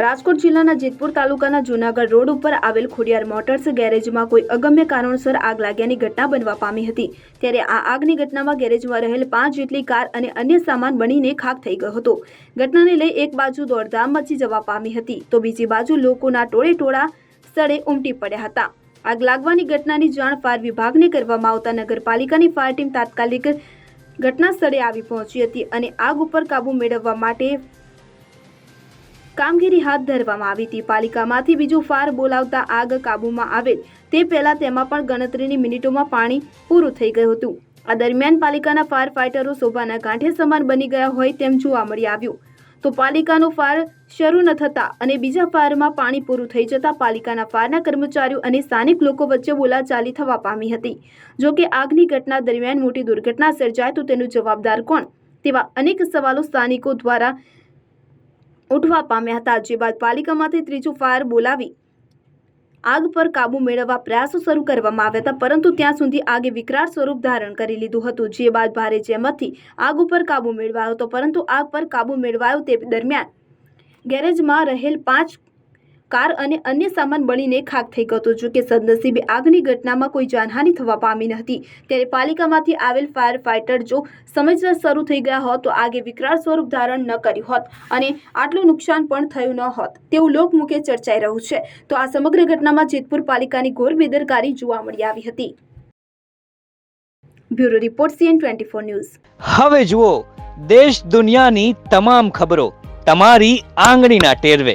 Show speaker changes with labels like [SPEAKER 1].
[SPEAKER 1] રાજકોટ જિલ્લાના જેતપુર તાલુકાના જૂનાગઢ રોડ ઉપર આવેલ ખોડિયાર મોટર્સ ગેરેજમાં કોઈ અગમ્ય કારણોસર આગ લાગ્યાની ઘટના બનવા પામી હતી. ત્યારે આ આગની ઘટનામાં ગેરેજમાં રહેલ પાંચ જેટલી કાર અને અન્ય સામાન બનીને ખાક થઈ ગયો હતો. ઘટનાને લઈ એક બાજુ દોડધામ મચી જવા પામી હતી, તો બીજી બાજુ લોકોના ટોળે ટોળા સ્થળે ઉમટી પડ્યા હતા. આગ લાગવાની ઘટનાની જાણ ફાયર વિભાગને કરવામાં આવતા નગરપાલિકાની ફાયર ટીમ તાત્કાલિક ઘટના સ્થળે આવી પહોંચી હતી અને આગ ઉપર કાબુ મેળવવા માટે કામગીરી હાથ ધરવામાં આવી હતી. પાલિકામાંથી બીજું ફાર બોલાવતા આગ કાબૂમાં આવેલ તે પહેલાં તેમાં પણ ગણતરીની મિનિટોમાં પાણી પૂરું થઈ ગયું હતું. આ દરમિયાન પાલિકાના ફાયર ફાઇટરો શોભાના ગાંઠે સમાન બની ગયા હોય તેમ જોવા મળી આવ્યું. તો પાલિકાનો ફાયર શરૂ ન થતા અને બીજા ફાયરમાં પાણી પૂરું થઈ જતા પાલિકાના ફાયરના કર્મચારીઓ અને સ્થાનિક લોકો વચ્ચે બોલાચાલી થવા પામી હતી. જો કે આગની ઘટના દરમિયાન મોટી દુર્ઘટના સર્જાય તો તેનું જવાબદાર કોણ? તેવા અનેક સવાલો સ્થાનિકો દ્વારા ઉઠવા પામ્યા હતા. જે બાદ પાલિકામાંથી ત્રીજું ફાયર બોલાવી આગ પર કાબુ મેળવવા પ્રયાસો શરૂ કરવામાં આવ્યા હતા. પરંતુ ત્યાં સુધી આગે વિકરાળ સ્વરૂપ ધારણ કરી લીધું હતું. જે બાદ ભારે જહેમતથી આગ ઉપર કાબુ મેળવાયો હતો. પરંતુ આગ પર કાબુ મેળવાયો તે દરમિયાન ગેરેજમાં રહેલ પાંચ કાર અને અન્ય સામાન બળીને ખાક થઈ ગયો હતો. જો કે સદનસીબે આગની ઘટનામાં કોઈ જાનહાનિ થવા પામી ન હતી ત્યારે પાલિકામાંથી આવેલ ફાયર ફાઇટર જો સમયસર શરૂ થઈ ગયા હોત તો આગે વિકરાળ સ્વરૂપ ધારણ ન કર્યું હોત અને આટલું નુકસાન પણ થયું ન હોત. તેવું લોકમુખે ચર્ચાઈ રહ્યું છે. તો આ સમગ્ર ઘટનામાં જેતપુર પાલિકાની ઘોર બેદરકારી જોવા મળી આવી હતી. Bureau report CN twenty four news.
[SPEAKER 2] હવે જુઓ, દેશ દુનિયાની તમામ ખબરો તમારી આંગળીના ટેરવે.